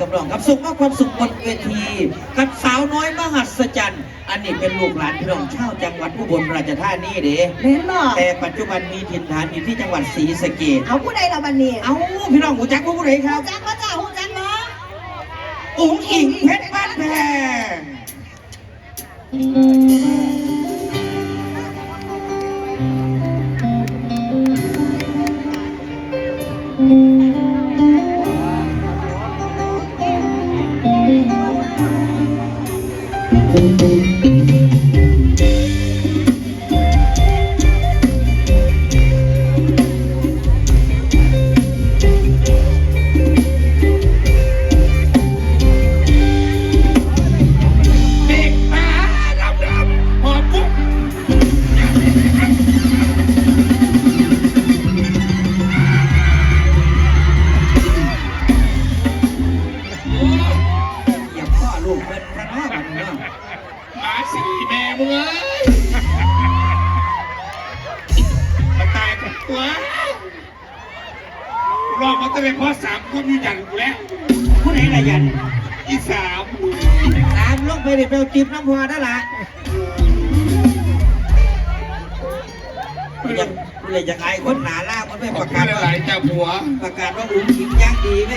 กับรองกับสุขมากความสุขบนเวทีกับสาวน้อยมหัศจรรย์ อันนี้เป็นลูกหลานพี่น้องชาวจังหวัดอุบลราชธานีเด้เห็นบ่แต่ปัจจุบันมีถิ่นฐานอยู่ที่จังหวัดศรีสะเกษเอาผู้ใดละบันนี้เอาพี่น้องหูจักผู้ใดครับจักมาจ้าหูจักมาอุ๋งอิงเพชรบ้านแพง จิบน้ำพอนั่นละอยากเลยอยากอายคนหนาล่ามันไม่ขปอบระคุกาศณว่าหลายๆเจ้าผัว ประกาศว่าอุ้งอิงย่างดีไหม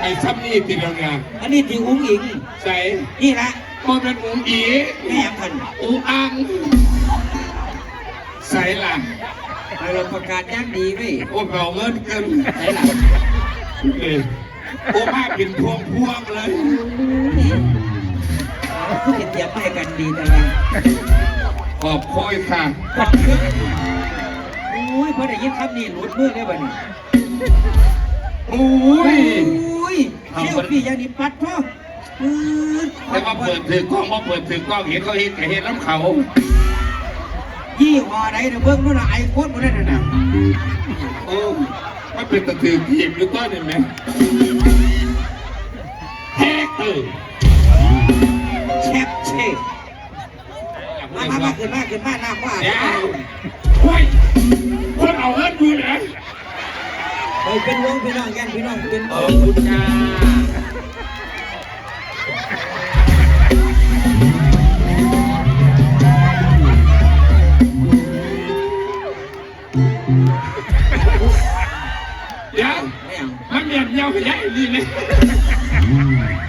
ไอ้ซ้ำนี่ติดแล้วนะอันนี้ที่อุ้งอิงใส่นี่ละพ่อเป็นอุ๋งอีแม่ยังพันอุ๋งอังใส่ล่ะเราประกาศย่างดีไหมโอ้เบาเงินเกินไหนล่ะเลยโอ้มาเป็นพวงพวงๆเลย ผู้ติดเตียบให้กันดีแต่ละขอบคุยค่ะโอ้ยพอได้ยินคำนี้หลุดมือได้บ่นี่โอ้ยโอ้ยเชี่ยวพี่อย่างนี้ปัดพ่อปืดแต่ว่าเปิดถือกล้องว่าเปิดถือกล้องเห็นเขาเห็นแต่เห็นน้ำเขา ยี่ห้อใดเดี๋ยวเบิ่งนู่นน่ะไอโฟนบ่ได้น่ะโอ้มันเป็นตะถือทีมหรือต้นเห็นไหมแฮกเออ แชบเช่มามามาขึ้นมาขึ้นมาน้ำว่าเดี๋ยวเฮ้ยคนเอาเงินดูนะไปเป็นวงพี่น้องยันพี่น้องเป็นเออคุณจ้าเดี๋ยวมันเมียนเยาขยายดีเลย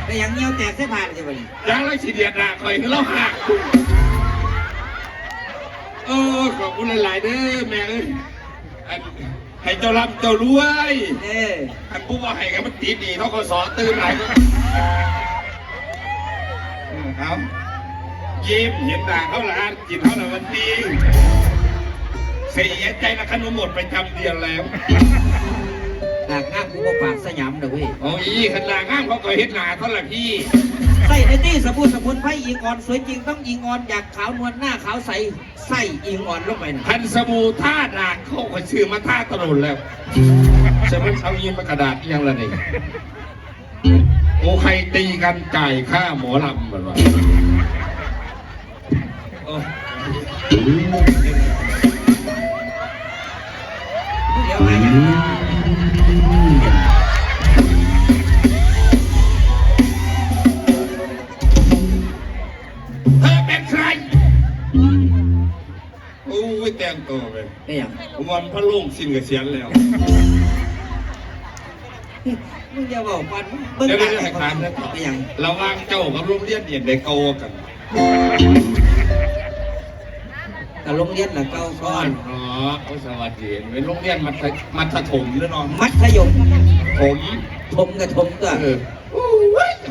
ไม่ยังเงี้ยวแตกเส้นผ่านใช่บ่นี่ยังไรสีเดียดหนาคอยคือเราหักเออขอบคุณหลาย ๆ เด้อแม่เอ้ยอันให้เจ้ารับเจ้ารวยเอ้ยอันผู้ว่าให้กันมันตีดีเท่าก็สอนตื่นไหลายก็ครับยิ้มเห็นด่าเขาละอันกินเขาละวันดีเสียใจนะขนมหมดไปจำเดียวแล้ว หลากงามกูบ่ปากสยามเด้อเว้ยโอ้ยขนาดง่ามเขาก็เห็นหนาเขาละพี่ใส่ในที่สมุนสมุนไพรอิงอ่อนสวยจริงต้องอิงอ่อนอยากขาวนวลหน้าขาวใสใส่อิงอ่อนลงไปน่ะพันสบู่ท่าดากเขาไปซื้อมาท่าตลอดแล้วจะมันเอายินมากระดาษอีกอยังละนี่โอ้ใครตีกันจ่ายค่าหมอลำเหมือนว่า ไม่ยังวันพระลุงสิ้นเกษียณแล้วมึงอย่าบอกฟันเบิ่งเดี๋ยวตาเดี๋ยวแต่ให้คนถามนะไม่ยังระหว่างเจ้ากับโรงเรียนเดียนได้โกกันกับโรงเรียนน่ะเก่าก่อนอ๋อโอ้สวัสดีเป็นโรงเรียนมัธยมัธถมหรือน้องมัธยมผมทมกับทมก็เออ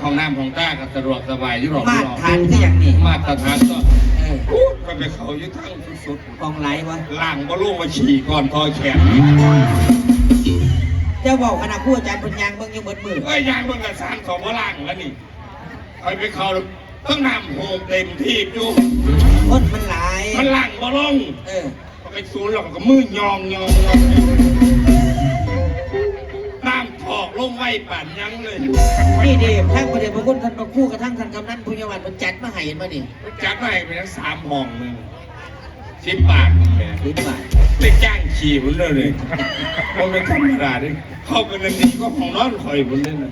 ห้องน้ำห้องต้าก็สะดวกสบายอยู่หรอกมาตรฐานก็อย่างนี้มาตรฐานก็เออ พูดก็ไปเขาอยู่ทั้งสุดกองไหลวะๆล่างก็ลูกมาฉี่ก่อนทอแขนเจ้าบอกคณะผู้อาจารย์ปัญญางเบิ่งอยังเบิดมือเอ้ยยางมันก็สร้างสองพล่างแล้วนี่คอยไปเขาต้องนำโฮมเต็มที่อยู่คนมันหลายมันล่างบ่ลงเออก็ไปศูนย์หรอกก็มือยองยองยองน้ำถอกล งไว้ป่านยังเลยนี่ดิทั้งประเดี๋ยวพระคุณท่านพระครู่กับทั้งท่านกำนันพุญญวัฒน์มันจัดมาให้เห็นป่ะนี่จัดไว้ไปทั้งสามห้องหนึ่งสิบบาทแหมสิบบาทได้จ้างขี่มันเลยเลยเพราะเป็นธรรมดาเลยเข้ากันนาทีก็ของนอนคอยมันเลยนะ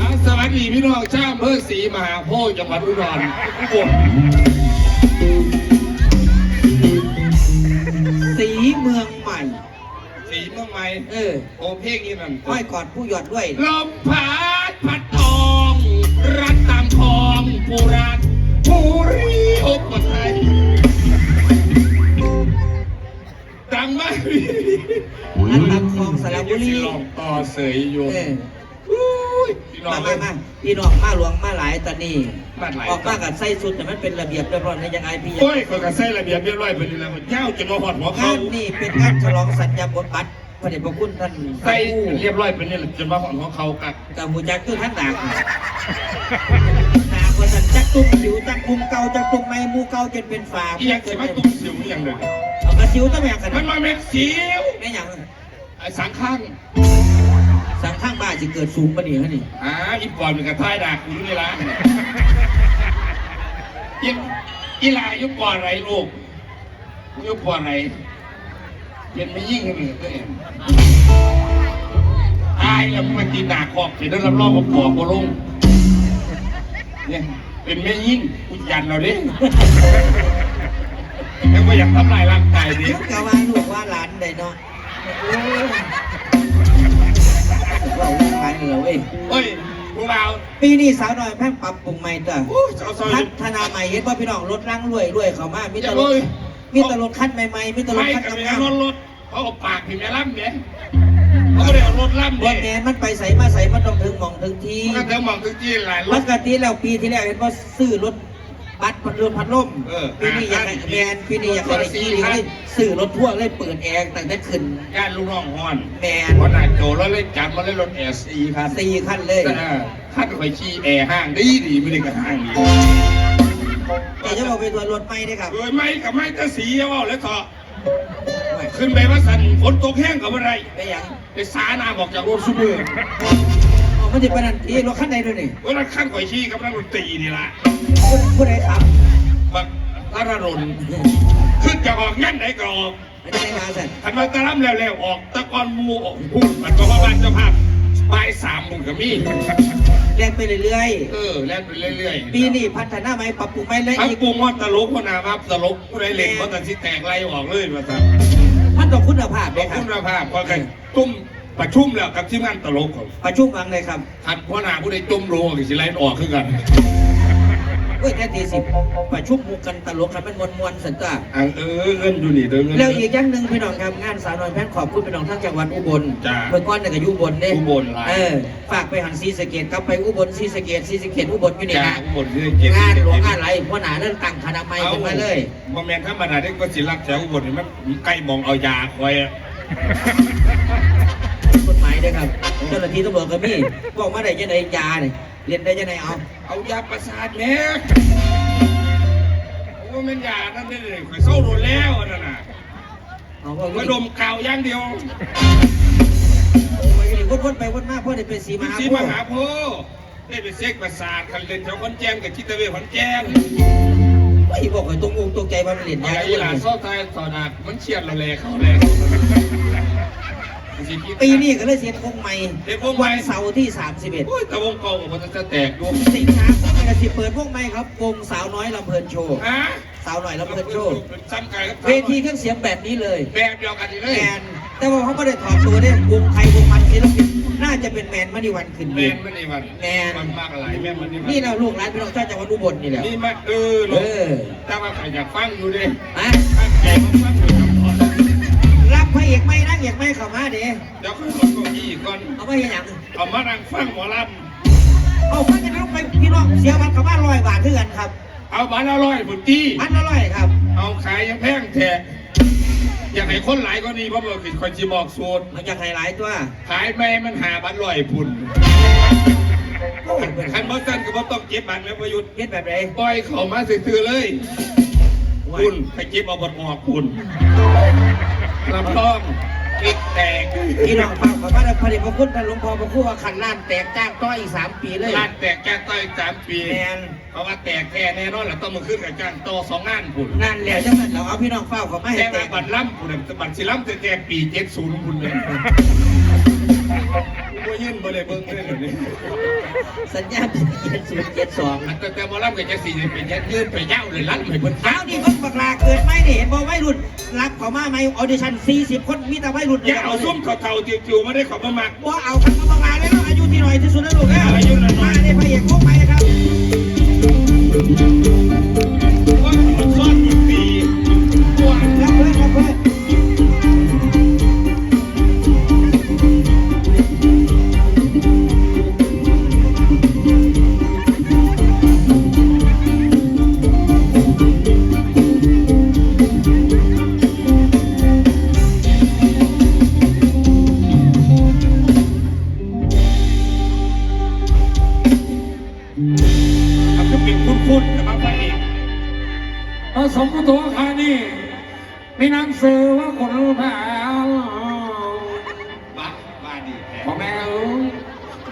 อะสวัสดีพี่น้องชาวอำเภอศรีมหาโพธิ์จังหวัดอุดรอุบลสีเมืองใหม่สีเมือง ใหม่เออโอเพลงนี้นั่นห้อยกอดผู้หยอดด้วย ลมพัดพัดทองรัดตามทองปูรัดปูรีอกคนไทยดังมากอันตำคลองสระบุรีลองต่อเสยอยู่เอออุ้ยพี่น้อมางมามาพี่น้องมาหลวงมาหลายตอนนี้บ้านไหลออกมากับไส้สุดแต่มันเป็นระเบียบเรียบร้อยในยังไงพี่โอ้ยคนกระใส่ระเบียบเรียบร้อยไปนี่แล้วมันเย้าจะมาหอดหัวเขางานนี่เป็นงานฉลองสัญญาบทบัตร พระเดชพระคุณท่านใส่เรียบร้อยไปนี่แหละจนมาหอดหัวเขากัดกับหูจักคือท่านหนักหนักกว่าสันจักตุ้มสิวจักมุมเก่าจักตุ้มไม่มูเก่าจนเป็นฝาอีหยังสิมาตุ้มสิวอีหยังเลยเอากระสิวต้องแม่กันมันมาเม็ดสิวไม่หยังไอ้สังข้างสังข้างบ้านจะเกิดสูงปะนี่ฮะนี่อ่าอีปอนเป็นกระท้ายดากอยู่นี่ละอีอีหลายุปอนอะไรลูกยุปอนอะไร เป็นไม่ยิ่งกันเลยตัวเองตายแล้วมึงมาตีหนาคอกเสร็จแล้วรับรองกับปอกบ่ลงเนี่ยเป็นไม่ยิ่งกูยันเราดิแล้วก็อยากทำลายร่างกายดิเดี๋ยวกะว่าลูกว่าหลานได้เนาะโอ้ยเราลูกชายเหรอเว้ยเฮ้ยพวกเราปีนี้สาวน้อยแพ่งปรับปรุงใหม่ตัวโอ้ยเจ้าซอยพัฒนาใหม่เห็นว่าพี่น้องรถร่างรวยรวยเขามามีอแต่ย่ารเลถย มีแต่รถคันใหม่ๆมีแต่รถไม่คันกับแม่งามรถรถเขาเอาปากพี่แม่ล่ำเนี่ยเขาไม่ได้เอารถล่ำๆวัเนี่ยนแมนมันไปใส่มาใส่มันต้องถึงหมองถึงทีมันก็เธอมองถึงที่หลายรปถ กติแล้วปีที่แล้วเห็นว่าซื้อรถบัสพัดลมพัดลมเออปีนี้อยากให้อ่าแมนปีนี้อยากให้ได้ขี่ดีเลยซื้อรถพ่วงเลยเปิดแอร์ตั้งแต่ขึ้นญาติลูกน้องฮอนแมนเพราะนายโจแล้วเล่นจับมาเล่นรถเอสอีครับสี่คันเลย แต่ท่านไปขี่แอร์ห้างดีดีไม่ได้กับห้างดี แต่จะบอกเป็นตัวรถไม่ได้ครับโดยไม่กับไม่ตะสีว่าแล้วก็ขึ้นไปว่าสันฝนตกแห้งกับอะไรไปหยังไปสาหนาบอกจากรถซูเปอร์อ๋อมันจะเป็นอันที่รถคันใดด้วยนี่ว่าขั้นข่อยขี่กับนักดนตรีนี่ละผู้ผู้ใดขับบักตารนขึ้นจะออกงั้นไหนก็ออกไม่ได้มาสั่นขันมาตะล่ำแล้วๆออกตะกอนหมูออกพูดมันก็ว่าบ้านเจ้าภาพปลายสามมุงกับมี เล่นไปเรื่อยเออแล่นไปเรื่อยๆปีนี้พัฒนาใหม่ปรับปรุงใหม่เลยทั้งอีกปรุงว่าตลกคนนะครับตลกผู้ใดเล่นเขาตัดสิแตกไล่ออกเลยมาครับมันต้องคุณภาพบเลอยกครัคุบ ณภาพพอกันตุ้มประชุมแล้วกับที่งานตลกก่อนประชุมวังเลยครับ ขัดพ่อหน้าผู้ใดจุ่มรู้กับสิไล่ออกขึ้นกัน เว้ยแค่ตีสิบประชุมหมู่กันตลกครับมันมวนมวนๆสันจ้าอังเออเงินอยู่นี่เด้อเงิน แล้วอีกอย่างหนึ่งพี่น้องครับงานสาวน้อยแพนขอบคุณพี่น้องทั้งจังหวัดอุบลจ้าเมื่อก่อนเนี่ยก็อยู่อุบลเด้อุบลหลาย เออฝากไปหันซีสะเกตกลับไปอุบลซีสะเกตซีสะเกตอุบลอยู่นี่จ้านะ หมดเลยเจ็ดงานหลวงเจ็ดงานอะไรหัวหน้าเรื่องตั้งคณะใหม่ขึ้นมาเลย บ่แม่นธรรมดาที่ก็สิรักแถวอุบลนี่มันใกล้มองเอายาคอยอะ กฎหมายด้วยครับ เจ้าหน้าที่ตำรวจก็มีบอกมาได้ยังไงยาเนี่ย เรียนได้ยังไงเอา เอายาประสาทแม่โอ้แม่นยานั่นนี่เลยข่อยเศร้าโดนแล้วอันนั่นน่ะเอาว่ามาดมกาวอย่างเดียววนวนๆไปวนมาพ่อได้เป็นสีมหาสีโพมธิ์หาโพธิ์ได้ไปเซ็กประสาทคันเล่นแถวขอนแก่นกับทิตเวขอนแก่นไม่บอกให้ตรงอกตรงใจว่ามันเรียนยายาอีหลาเนี่ยโซ่ตายต่อหนักมันเชียดเราแลเขาแล ปีนี้ก็เลยเสียนวงใหม่เด็กวงใหม่ วันเสาร์ที่ 31โอ้ยแต่วงเก่ากับมันจะแตกดูสิงหาคมนี่ก็สิเปิดวงใหม่ครับวงสาวน้อยลำเพลินโชว์ฮะสาวน้อยลำเพลินโชว์ซ้ำกันครับเวทีเครื่องเสียงแบบนี้เลยแบบเดียวกันนี่เลแมยนแต่ว่าเขาไม่ได้ถอดตัวเนี่ยวงไทยวงมันศิลปินน่าจะเป็นแมนมณีวันขึ้นแมเวีย นมันนี่มันแมน มันมากหลายแม่มันนี่มันนี่เราลูกหลานพี่น้องชาติจังหวัดอุบลนี่แหละนี่มาเออเอลูกอแต่ว่าใครอยากฟังอยู่ดิอะตั้งใจมาฟังอยู่ครับ พ่อรับพระเอกไม่นั่งเอกไม่เข้ามาเด้เดี๋ยวเขาบอกเก้าอี้ก่อน เอาไปเห็นอย่างเอามานั่งฟังหมอลเอาพันกันเอาไปพี่น้องเสียบัตรเข้ามาร้อยบาทเท่ากันครับำเอาบาทละร้อยบุตรีพันละร้อยครับ เอาขายยังแพงแท้อยากให้คนหลายก็นี่เพราะว่าผิดคนจีบอกสูตรมันจะไฮไลท์ตัว ขายแม่มันหาบัตรลอยพุ่นคันบอสันก็บ่ต้องเก็บบัตรแล้วประยุทธ์เฮ็ดแบบไหนปล่อยเขามาซื่อๆเลยคุณไปเก็บเอาบัตรออกคุณ รับรองปิดแตกพี่น้องฟังขอพระพระเดชพระคุณท่านหลวงพ่อพระครูว่าขันล้านแตกจ้างต้อยอีกสามปีเลยร้านแตกแก้ต้อยสามปีแมนเพราะว่าแตกแค่แน่นอนแหละต้องมาขึ้นกับจ้างโตสองงานผุนนั่นแหละจังนั้นเราเอาพี่น้องเฝ้าเขาไม่ให้แค่แตว่ากบัตรล่ำผุนน่ะบัตรสิล่ำแต่แกปีเจ็ดศูนย์ผุนเลย กูยื่นมาเลยเบิ้งเลยเดี๋ยวนี้สัญญาณเจ็ดศูนย์เจ็ดสองอันแต่แต่มาล่ำกับจะสี่เนี่ยเป็นยัดยื่นไปเย้าเลยลั่นไปเพิ่นเอ้านี่เพิ่งบักลาเกิดไม่นี่เห็นบอกวัยรุ่นรับเขามาไหมออดิชั่น40 คนมีแต่วัยรุ่นอย่าเอาส้มเทาๆจิ๋วๆมาได้ขอบมามักว่าเอาคันมาบักลาเลยเนาะอายุที่หน่อยที่สุดแล้วลูกแล้วอายุน้อยๆมาในพระเอกพวกไปครับว่ามันซ่อนอยู่ปีกว่ารับเลยรับเลยเอา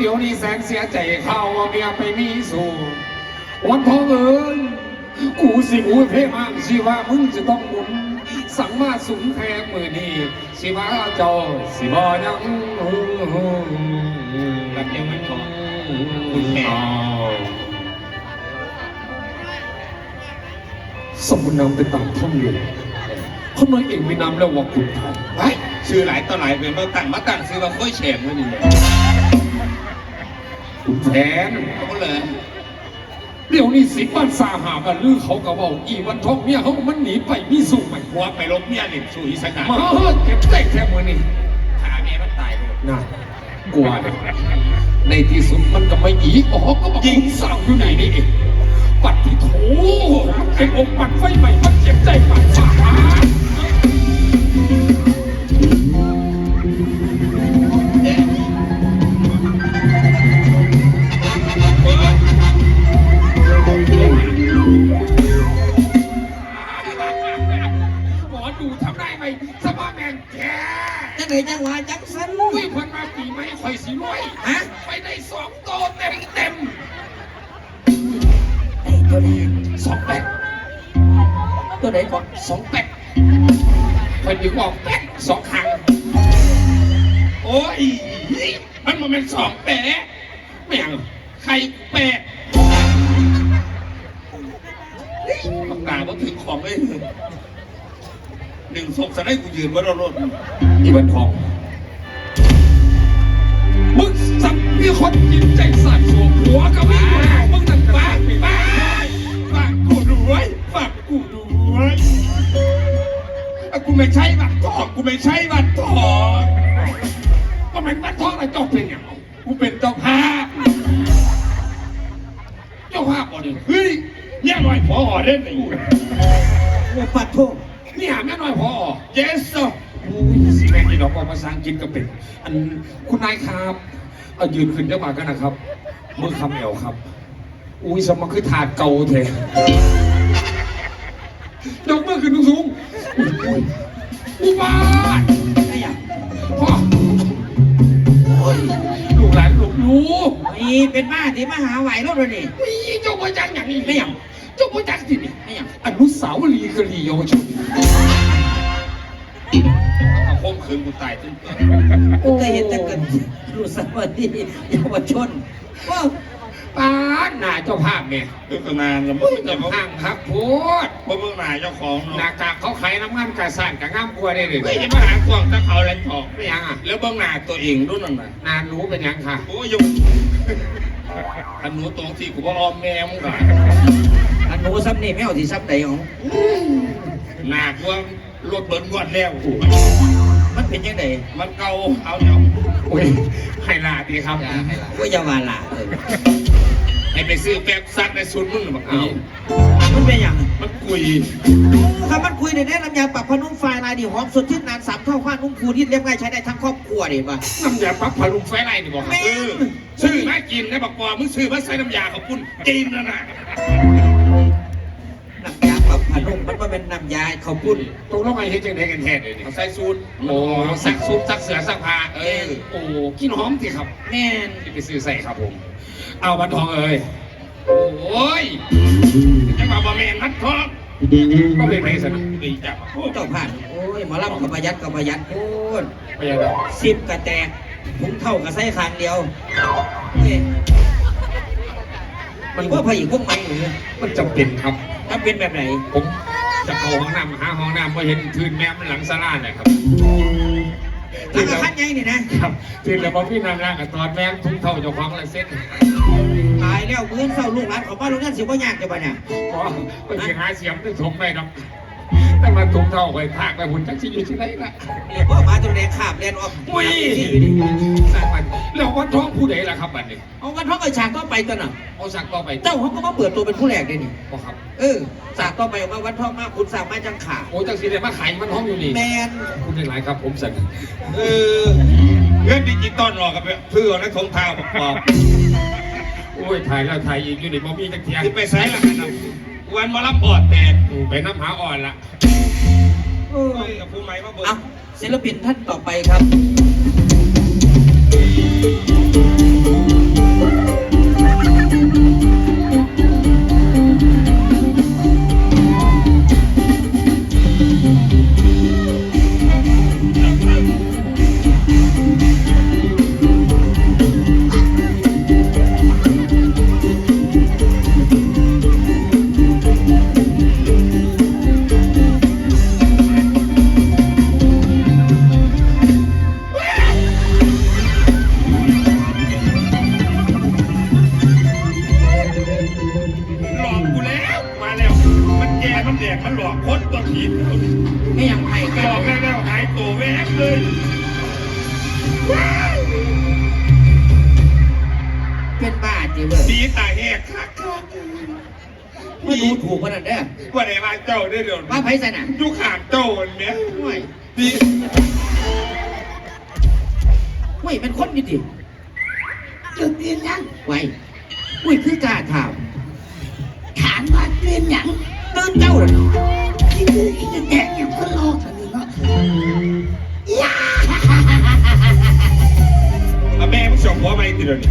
ดี๋ยวนี้แสนเสียใจเข้าว่าเมียไปมีสู่วันทองเอ้ยกูสิกูเพมากสิว่ามึงจะต้องหมุน สั่งมาสุนแทนมือนี้สิว่าเจ้าสิบอยังแบบยังไม่พอคุณแม่สมนำไปตามท่องเลยเขาน้อยเองไม่นำแล้วว่าคุณไทยไว้ชื่อหลายต่อหลายเป็นมาตั้งมาตั้งซื้อมาค่อยแฉมไว้นี่ คุณแทนเขาก็เลยเดี๋ยวนี้สิบ้านสาหากันลือเขาก็บอกอีวันทองเมียเขามันหนีไปมีสู่ใหม่หัวไปลบเมียหลิบสู่อีสานมาเฮ้ยเก็บใจแค่มือนี่ขาเมียมันตายเลยน่ากลัวเลยในที่สุดมันก็ไม่อีกอ๋อก็บอกยิงสาวอยู่ไหนนี่เองปัดที่โถมันเป็นอกปัดไฟ ไม่ใช่บัตรทองกูไม่ใช่บัตรทองก็มันบ้าท้องอะไรเจ้าเป็นอย่างไรกูเป็นเจ้าภาพเจ้าภาพบ่ดิเฮ้ยเนี่ยหน่อยพอเล่นไอ้โอ้ปัดโทษนี่หาแม่น้อยพอเจสเซอร์อุ้ยสิแม่นี่ดอกว่าภาษาอังกฤษก็เป็น อันคุณนายครับเอายืนขึ้นได้มากันนะครับมือคำเอวครับ อุ้ยสมมาคือถาดเก่าเถอะ ยกมือขึ้นสูงๆอุ้ยอุบาทไอ้หยังพ่อโอ้ยลูกหลานลูกรู้นี่เป็นบ้าที่มาหาไหวรถเลยนี่นี่เจ้าพ่อจักอย่างนี้ไม่หยังเจ้าพ่อจักที่นี่ไม่หยังอนุสาวรีย์กะลีเยาวชนเอาคมคืนกูตายตึ้งกูเคยเห็นแต่เกิดรู้สวัสดีเยาวชนว่า ป้าดหน้าเจ้าภาพเนี่ยตึ้งตั้งนานแล้วมึงจะมาห่างครับพูดเพราะเมื่อหนายเจ้าของหเนาะน้ากากเขาขายน้ำมันกระสานกับง่ามกลัวได้เลยเฮ้ยจะมาหากล่องตะเขาอะไรทองไม่ยังอะแล้วเบื้องหน้าตัวเองรุ่นนั่นน่ะนานรู้เป็นยังค่ะโอ้ยยงอันหนูตรงที่กูว่าออมแม่มึงก่อนอันหนูซ้ำนี่ไม่เอาที่ซ้ำใดของหนักว่ารถเบิร์นงวดแล้วมันเป็นยังไงมันเก่าเอาเดี๋ยวโอ้ยให้ลาดีครับว่าจะว่าละเออ ให้ไปซื้อแป๊บซักในซุนมึงบักนี้มันเป็นหยังมันกุยคำมันคุยในนี้ลำยาปรับพนุ่มไฟลายดีหอมสดชื่นนานสามเท่าข้านนุ่มคูที่เรียบง่ายใช้ได้ทั้งครอบครัวดิป่ะน้ำยาปั๊บพาลุงไฟไล่นี่บอกครับแม่เออซื้อมากินนะบักปอมึงซื้อมาใส่น้ำยาเขาปุ้นกินแล้วนะลำยาปรับพนุ่มมันมาเป็นน้ำยาเขาวปุ้นตรงลงไอ้เฮ็ดจังไดกันแท้เลยนี่เอาใส่สูตรโอ้สักซุปสักเสือสักผ้าเออโอ้กินหอมสิครับแม่นที่ไปซื้อใส่ครับผม เอาวันทองเอ้ยโอ้ยจะมาบะเมนมัดทองก็เป็นไรสนะดีจับผู้เจ้าผ่านโอ้ยหมอลำกับประหยัดกับประหยัดโอ้ยไปยังไงสิบกระแตกถุงเท่ากับไส้คางเดียวเฮ้ยมันว่าพระอีกพวกไม่หรือมันจำเป็นครับถ้าเป็นแบบไหน ผมจะเข้าห้องน้ำหาห้องน้ำมาเห็นทืนแม่มันหลังสลาเนี่ยครับ แล้วก็คัดไงนี่นะครับทืนแล้วพอพี่น้ำร่างกับตอนแม่ทุกเท่าเจ้าของอะไรเซ็ตตายแล้วเมื่อนเศร้าลูกหลานของบ้านลูกนั่นสิว่ายากจะบ้าเนี่ยก็ไปเสียหาเสียมด้วยถมไปครับแต่มาทุกเท่าไปพากไปหุ่นจักสิอยู่ที่ไหนล่ะเรียกว่าหมาตัวแดงขาบแดนออกอุ้ยสร้างมันแล้ ววันท้องผู้ใดล่ะครับบัดนี้เอาวันท้องไอ้ฉากก็ไปตัวน่ะเอาสักต่อไปเจ้าเขาก็มาเปิดตัวเป็นผู้แรกเลยนี่บ่ครับ เออฉากก็ไปว่าวันท้องมากคุณสามารถจังขาโอ้จังสีเดมาขายมันท้องอยู่นี่แมนคุณได้หลายครับผมสั่งเออเงินดิจิตอลหรอกกับเพื่อนักทงเท้าบอกบอกโอ้ยถ่ายแล้วถ่ายอีกอยู่นี่บ่มีจักเทียที่ไปใช้ละกันนะวันมารับบอดแตกไปน้ำหาอ่อนละเอเฮ้อยกับผู้ใหม่มาเบิกเอาศิลปินท่านต่อไปครับ Thank you. สนะยุขาดเจ้ามันเนี้ยห่วยดีห่วยเป็นคนนี่ดิจุดเรียนยังไว้ห่วยคือกล้าถามถามว่าเรียนยังตื่นเจ้าเหรอที่คือที่จะแตกอย่างคนโลกอันนี้เนาะยาเอาแม่มึงส่งหัวมาอีกทีเดียวนี้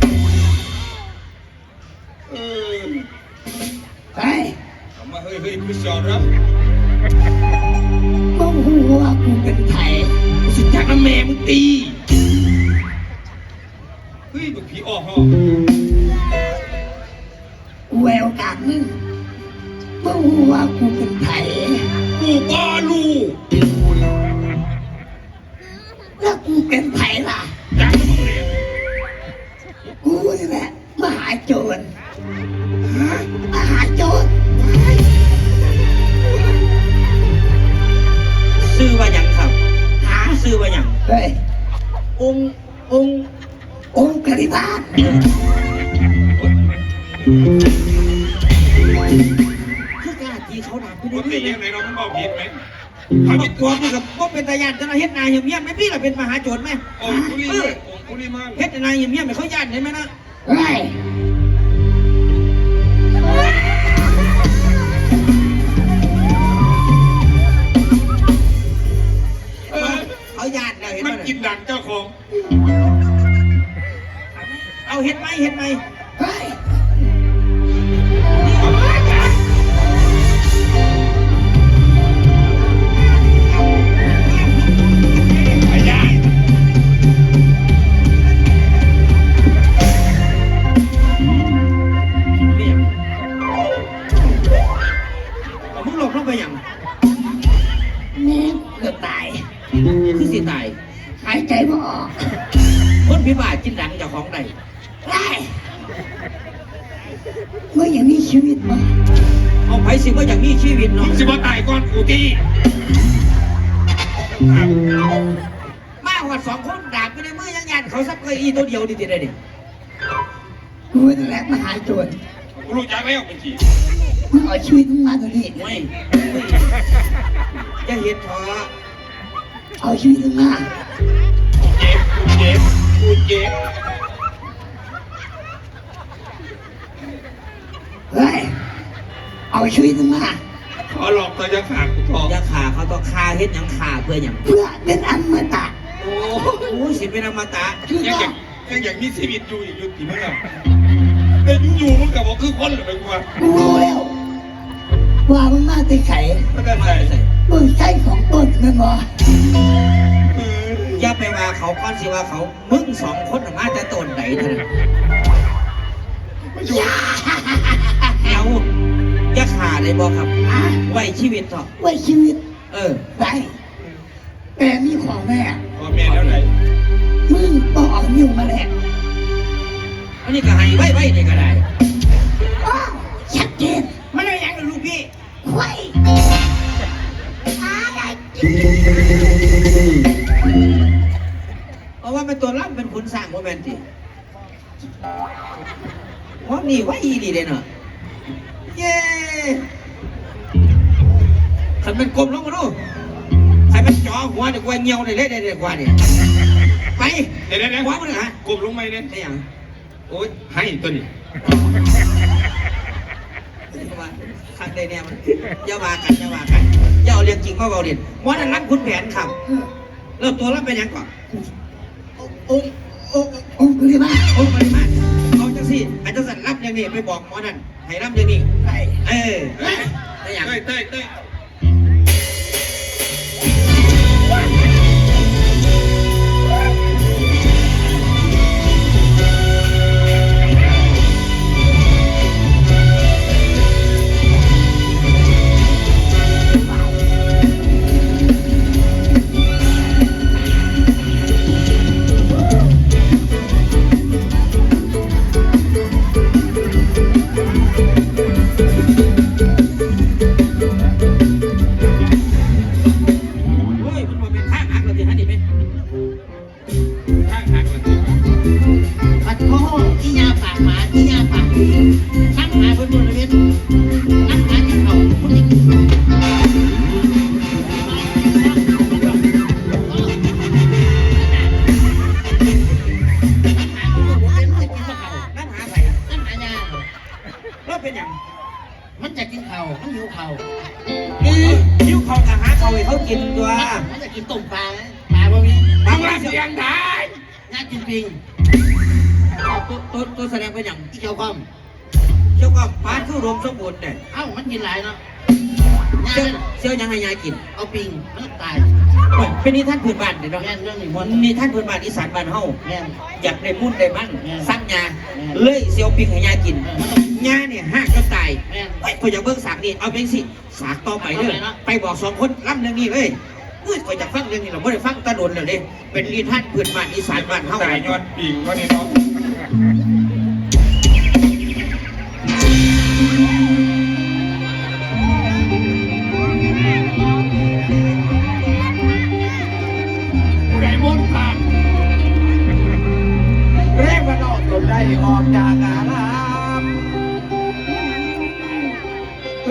เออไปเอาม กูสอนรับบ่หัวากูเป็นไผสุดท้ายก็แม่มึงตี เฮ้ยแบบผีอ้อห่อแเป็นมหาโจรไหมองคุลีองคุลีมากเฮ็ดนายเหี้ยมๆไหมเขาญาติเห็นไหมนะเฮ้ยเออเขาญาติแล้วเห็นไหมมันน่ะกินดังเจ้าของ เอาเห็นไหมเห็นไหมเฮ้ย มึงหลบลงไปหยังแม่งเกือบตายคือสิตายหายใจไม่ออกคนพิบาทกินดังเจากของใดได้เมื่อยังมีชีวิตมั้เอาไปสิว่าอย่างมีชีวิตมึเนาะงสิบ่ตายก่อนกูตีมาหัวสองคนดาบไปในมือยังยันเขาซับเคยอีตัวเดียวดิติได้ดิกูนี่แหละมหาโจรกูรู้จักแล้วเป็นจี มึงเอาชีวิตมึงมาตัวนี้ไม่จะเห็นทอเอาชีวิตมึงมาเจ็บกูเจ็บกูเจ็บเฮ้ยเอาชีวิตมึงมาขอหลอกตัวยาขาดกูทองยาขาเขาต้องคาเฮ็ดหยังขาเพื่อหยังเพื่อเป็นอมตะโอ้โอ้ยสิเป็นอมตะคือยังอว่าย่างยังอย่างมีชีวิตอยู่อยู่กี่เมื่อแต่อยู่อยู่มึงกับบอกคือคนหรือไม่กลัวกูรู้แล้ว ว่ามึงมาติไข่ไม่ได้ใจใส่มึงใช้ของต้นนั่นบ่เอออย่าไปว่าเขาก่อนสิว่าเขา มึงสองคนน่ะมาแต่ต้นไหนเท่านั้นไม่อยู่เอายาขาเลยบอกครับอะไว้ชีวิตเถอะไว้ชีวิต เออได้แต่มีของแม่พ่อแม่แล้วไหนมึงต้องเอานิ้วมาแลกอันนี้ก็ให้ไว้ไว้นี่ก็ได้ เพราะว่าเป็นตัวรับเป็นขุนสร้างโมเมนติเพราะนี่ไว้ดีเลยเนาะเย้ขันเป็นกลมลงมาดูใครเป็นจอหัวเด็กว่าเงียวเลยเละเด็กว่าเนี่ยไปเดี๋ยวเดี๋ยวเดี๋ยวหัวมันเหรอกลมลงไหมเนี่ยไม่อย่างโอ้ยให้ตัวนี้ว่า ขันใดเนี่ยมันอย่าว่ากันอย่าว่ากันอย่าเอาเรื่องจริงมาเอาเรียนหมอนั่นรักคุณแผนครับแล้วตัวรับเป็นหยังก่อนองค์องค์องค์กุลิมาองค์ปริมาณเอาจังสิอาจารย์สันรับอย่างนี้ไปบอกหมอนั่นให้รับอย่างนี้ไอ้เออได้อย่างเต้ยเต้ย ให้ยายกิน เอาปิงมันตายโอ้ยเป็นนิทานพื้นบ้านเนาะแม่นเรื่องนี้มัมันนนิทานพื้นบ้านอีสานบ้านเฮาแม่น อยากได้มุ่นได้มั่งแม่สั่งยาเลยเซี่ยวปิงให้ยายกินเออมันต้องยาเนี่ยหักจนตายแม่นไปพออยากเบิ่งสากนี่เอาเป็นสิสากต่อไปเลยเอาไปเนาะ ไปบอกสองคนรับเรื่องนี้เลยเอ้ยพออยากฟังเรื่องนี้เราไม่ได้ฟังตะดนเลยเด้เป็นนิทานพื้นบ้านอีสานบ้านเฮา ตายยอดปิงวะนี่เนาะ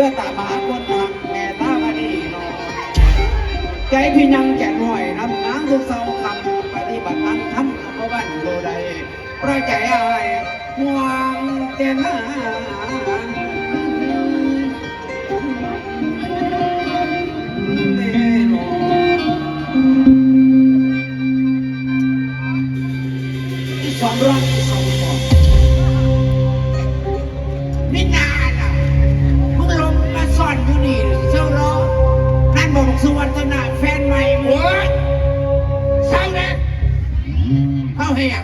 พื่อตามาคนทักแม่ตามณีนอใจพี่ยังแก่หน่อยนำน้ำทุกเศร้าคำปฏิบัติธรรมทำเอาบ้านโลใดพระใจอายห่วงเจนา สุวรรณนาแฟนใหม่มึงโอ้ยเศร้าเลยเขาเฮีย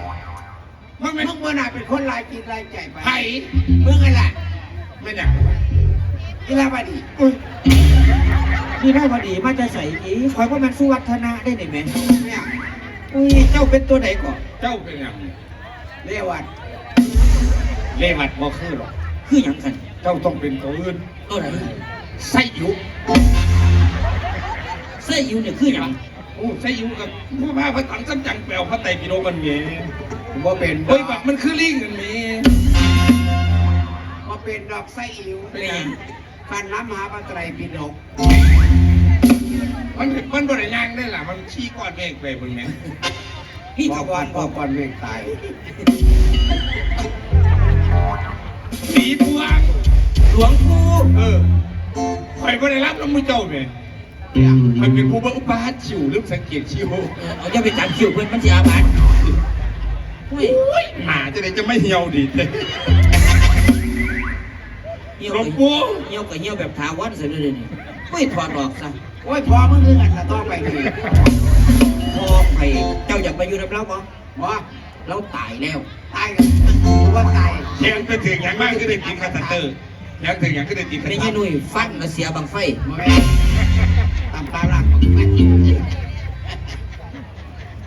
มันเป็นมึงเมื่อไหร่เป็นคนลายกินลายใจไปไผ่มึงอะไรไม่อยากอีลาบดีนี่ได้พอดีมาจะใส่อีคอยว่ามันสุวัฒนะได้ไหมแม่เนี่ยอุ้ยเจ้าเป็นตัวไหนก่อนเจ้าเป็นอย่างเรียกว่าเลวัดบ่คือหรอกคืออย่างกันเจ้าต้องเป็นตัวอื่นตัวไหนไส้ยุเสื้อยูเนี่ยคืออย่างโอ้ไส้ยุกับผู้พาพระตังสัมจังแปลวพระไตรปิฎกมันเมีผมว่าเป็นเฮ้ยบัดมันคือลิงกันเมีว่าเป็นดอกไส้อิ๋วเป็นอย่างการน้ำมหาปไตรปิฎกมันมันบริยางได้ล่ะ มันชี้ก้อนเมฆไปบนแม่พี่บตะอกวัว่านบบออกกก่อนเมฆตายสีพวงหลวงปู่เออไฟข่ก็ได้รับแล้วมึงเจ้าเนี่ย มันเป็นผู้บ้าอุปาชิวหรือสังเกตชิวเออเอาจะไปจับคิวเพื่อนมันจะอาบัติเฮ้ยหมาจะได้จะไม่เหี่ยวดีเลยเหี่ยวหลวก็งปู่เหี่ยวก็เหี่ยวแบบถาวรเสร็จเลยนี่ไม่ถอดออกซะโอ้ยพอมึงคือกันจะต้องไปนี่พอไปเจ้าอยากไปอยู่กับเราปะบ่เราตายแล้วตายกันว่าตายเทียงไปถึงอย่างมากก็ได้กินคาสเตอร์ยังถึงอย่างก็ได้กินคาไม่สเตใช่อร์หนุ่ยฟันแล้วเสียบังไฟ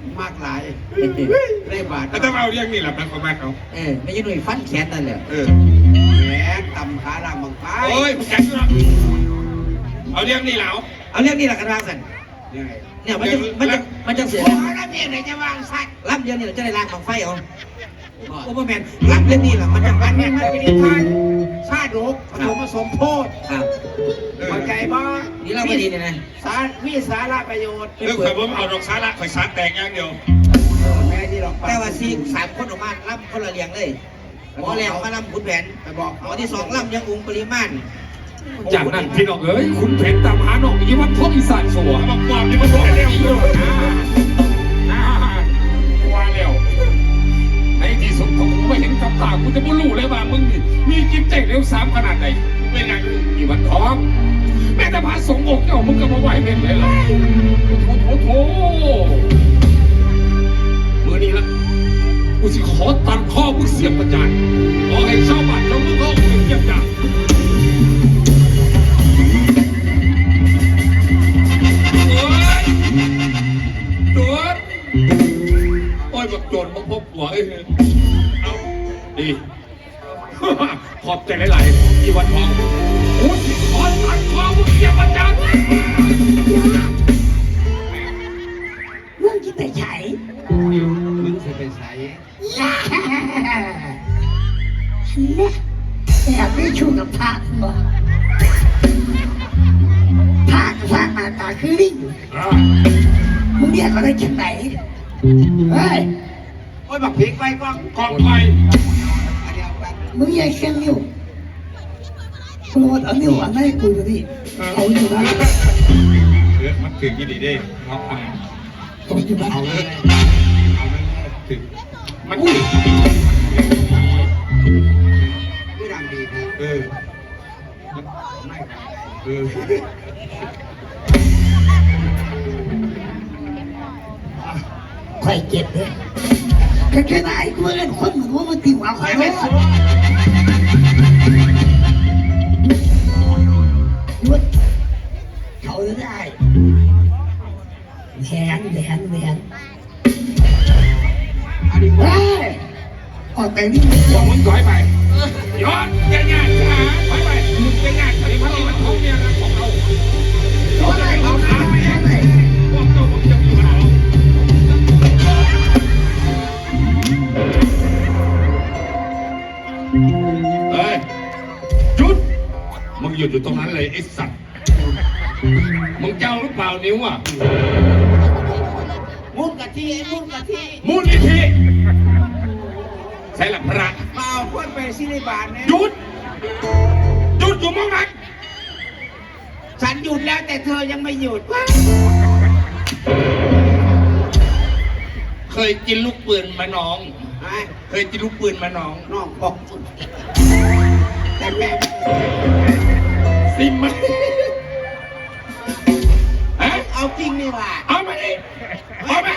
มันมากหลายได้บาทแล้วต้องเอาเรื่องนี้แหละเป็นความมากเขาเออไม่ใช่หนุ่ยฟันแขนนั่นแหละเออแหมตำขาหลังบางไฟโอ้ยมึงแข็งด้วยเอาเรื่องนี้แล้วเอาเรื่องนี้แหละกันวางสันยังไงเนี่ยมันจะมันจะมันจะเสียโอ้ยแล้วเนี่ยไหนจะวางสัตว์รับเดียวนี่เราจะได้ล้างบังไฟเอาโอ้โหแมนรับเรื่องนี้แหละมันจะอัมันนนี้เนี่ยมันเป็นนิทาน ชาติโลกผสมผสมโพธิครับเข้าใจบ่นี่เราไม่ดีเนี่ยนะสารมีสาระประโยชน์เรื่องข่อยผมเอาดอกสาระข่อยสาแตกอย่างเดียวแม่ที่หรอกแต่ว่าซีสามคนออกมาล่ำคนละเรียงเลยหมอแรกมาล่ำขุนแผนไปบอกหมอที่สองล่ำยังองค์ปริมาณจากนั้นพี่น้องเอ้ยคุณเพชรตามหาน้องอีวันทองอีสานสัวบอกความที่มันโดนเร็วอีโลดนะอ่าว่าแล้วในที่สุดผม ไม่เห็นกับตากูจะไม่รู้เลยว่ามึงนี่มีจิตใจเร็วสามขนาดไหนเป็นอย่างอีวันทองแม่แต่พระสงฆ์องค์เจ้ามึงก็มาไหวเป็นเลยเหรอโอ้โหโถมือนี้ละกูสิขอตัดคอมึงเสียบประจานขอให้ชาวบ้านชาวเมืองเขาเงียบจังโอ้ยโดนโอ้ยแบบโจรมาพบหัวเอ้ย ดี ขอบใจหลายๆที่วันทองกูสิขอตัดคอมึงเสียบประจานมึงจะไปใช้มึงจะไปใส่เนี่ยแอบไม่ชูกับพระบ่พระกับพระหน้าตาคือลิงอ่ามึงเรียกอะไรจังไหนเฮ้ยโอ้ยบักพริกไปกล้องกองไฟอันเดียวกัน มึงอย่าเชียงนิ้วโปรดเอานิ้วอันนั้นให้กูดูดิเอาอยู่นะเออมันถึงยี่ดีได้เอาเอาเอาอยู่นะเอาเลยเอาเลยถึงมันอุ้ยคือดังดีนะเออไม่ครับเออค่อยเก็บเลย แค่แค่ไหนกูเล่นคนเหมือนว่ามันตีหัวค่อยไม่สสุวดยยุดเขาได้แหวนแหวนแหวนได้ออกแต่นี่หัวมึงถอยไปย้อนแกงานช้าถอยไปมึงแกงานไอ้พันนี้มันของเนี่ยนะ ยุดอยู่ตรงนั้นเลยไอ้สัตว์มึงเจ้าหรือเปล่านิ้วอะมุนกะทิไอ้มุนกะทิมูลนิธิใช่หลักพระมาเอาคนไปซิริบาลเนี่ยหยุดหยุดอยู่มองนั้นฉันหยุดแล้วแต่เธอยังไม่หยุดเคยกินลูกปืนมาน้อง ไอ้เคยกินลูกปืนมาน้องน้องบอกแต่แม่ สิมไหมฮะเอาจริงนี่หว่าเอามาดิเอามา